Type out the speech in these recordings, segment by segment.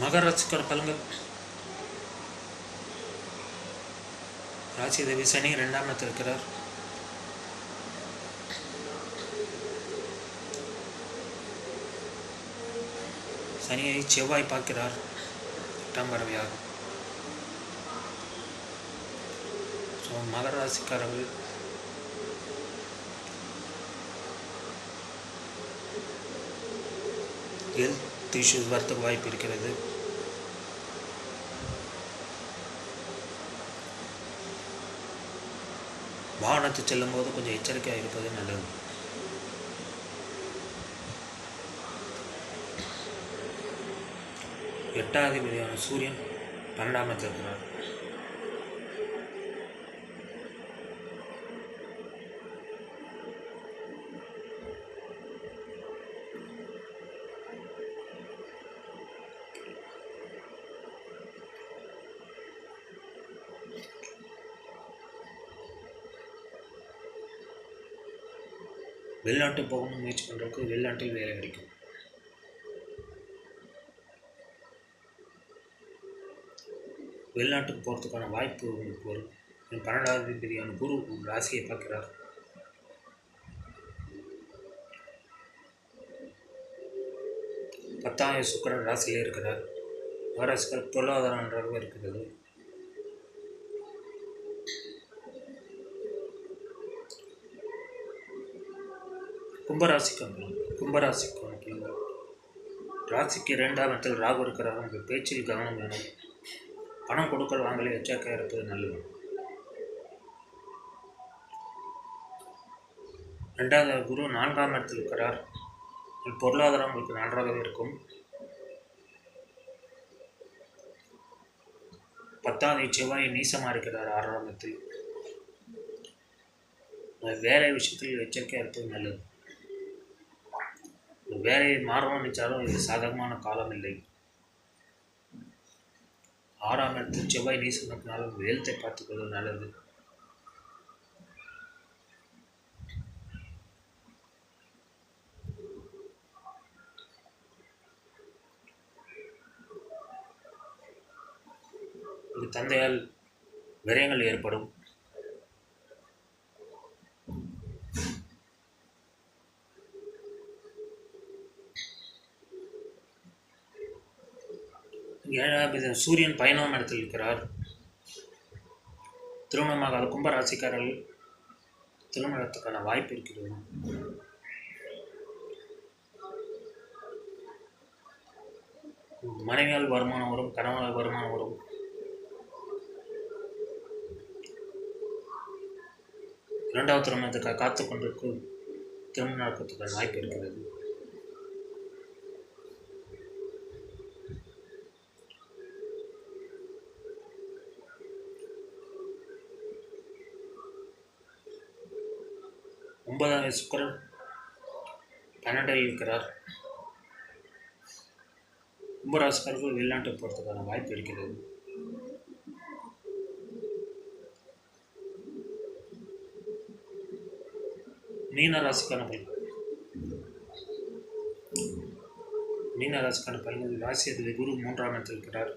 மகர பலங்கள் பலன்கள். ராசி தேவி சனி ரெண்டாம் இடத்தில் இருக்கிறார். சனியை செவ்வாய் பார்க்கிறார். எட்டாம் பறவையாக ஸோ மகர ராசிக்காரர்கள். ஹெல்த் இஷ்யூஸ் வரத்துக்கு வாய்ப்பு இருக்கிறது. வாகனத்தை செல்லும்போது கொஞ்சம் எச்சரிக்கையாக இருப்பது நல்லது. எட்டாவது விதியான சூரியன் பன்னெண்டாம் இடத்தில் இருக்கிறார் வெளிநாட்டு போகணும்னு முயற்சி பண்ணுறதுக்கு வெளிநாட்டில் வேலை கிடைக்கும். வெளிநாட்டுக்கு போகிறதுக்கான வாய்ப்பு உங்களுக்கு வரும் பன்னெண்டாவது தேதியான குரு ராசியை பார்க்கிறார். பத்தாம் சுக்கரன் ராசியிலே இருக்கிறார். மகாராஷ்டிரா பொருளாதாரம் நன்றாகவே இருக்கிறது. கும்பராசிக்கான கும்பராசிக்கான ராசிக்கு இரண்டாம் இடத்தில் ராகு இருக்கிறார் உங்கள் பேச்சில் கவனம் வேணும். பணம் கொடுக்கல் வாங்கலை எச்சரிக்கையாக இருப்பது நல்லது. ரெண்டாவது குரு நான்காம் இடத்தில் இருக்கிறார். பொருளாதாரம் உங்களுக்கு நன்றாகவே இருக்கும். பத்தாவது செவ்வாய் நீசமாக இருக்கிறார் ஆறாம் இடத்தில். வேலை விஷயத்தில் எச்சரிக்கையாக இருப்பது நல்லது. வேலையை மாறணும்னு நினைச்சாலும் இது சாதகமான காலம் இல்லை. ஆறாம் இடத்தில் செவ்வாய் நீசனத்தினாலும் ஹெல்த்தை பார்த்துக்கொள்வது நல்லது. இது தந்தையால் விரயங்கள் ஏற்படும். ஏழாவது சூரியன் பயணம் இடத்தில் இருக்கிறார் திருமணமாகாத கும்பராசிக்காரர்கள் திருமணத்துக்கான வாய்ப்பு இருக்கிறது. மனைவியால் வருமானம் வரும் கணவனால் வருமானம் வரும். இரண்டாவது திருமணத்துக்காக காத்து கொண்டிருக்கும் திருமணம் நடக்கிறதுக்கான வாய்ப்பு இருக்கிறது. ஒன்பதாம் சுக்கரன் பன்னெண்டாவது இருக்கிறார். கும்பராசிக்காரர்கள் வெளிநாட்டு போகிறதுக்கான வாய்ப்பு இருக்கிறது. மீன ராசிக்கான பலன். மீன ராசிக்கான பலன்கள் ராசி அதிபதி குரு மூன்றாம் இடத்தில் இருக்கிறார்.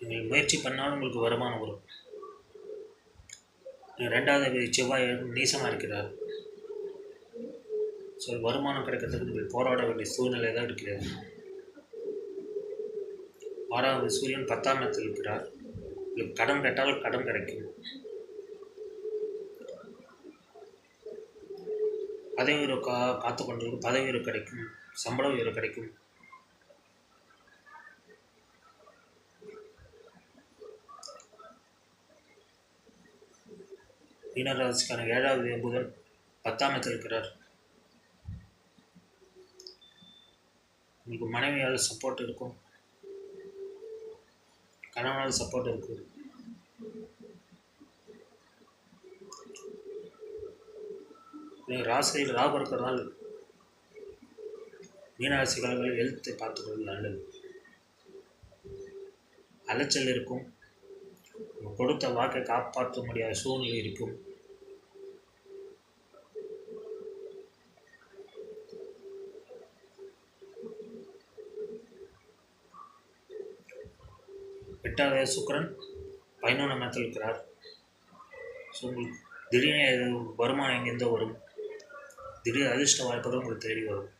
நீங்கள் முயற்சி பண்ணாலும் உங்களுக்கு வருமானம் வரும். ரெண்டாவது செவ்வாய் நீசமாக இருக்கிறார். ஸோ வருமானம் கிடைக்கிறதுக்கு நீங்கள் போராட வேண்டிய சூழ்நிலை தான் இருக்கிறது. ஆறாவது சூரியன் பத்தாம் இடத்தில் இருக்கிறார். உங்களுக்கு கடன் கேட்டால் கடன் கிடைக்கும். பதவி உயர்வு கா காத்து கொண்டிருக்கும் பதவி உயர்வு கிடைக்கும். சம்பள உயர்வு கிடைக்கும். மீனராசிக்கான ஏழாவது புதன் பத்தாம் இடத்தில் இருக்கிறார். உங்களுக்கு மனைவியால் சப்போர்ட் இருக்கும். கணவனால் சப்போர்ட் இருக்கும். ராசியில் ராகு இருக்கிறதால் மீனராசிக்காரர்கள் ஹெல்த்தை பார்த்துக்கிறது நல்லது. அலைச்சல் இருக்கும். கொடுத்த வாக்கை காப்பாற்ற முடியாத சூழ்நிலை இருக்கும். எட்டாவது சுக்கிரன் பதினொன்றாம் இடத்தில் இருக்கிறார். ஸோ உங்களுக்கு திடீர்னு வருமானம் எங்கேருந்தோ வரும். திடீர் அதிர்ஷ்ட வாய்ப்புகள் உங்களுக்கு தேடி வரும்.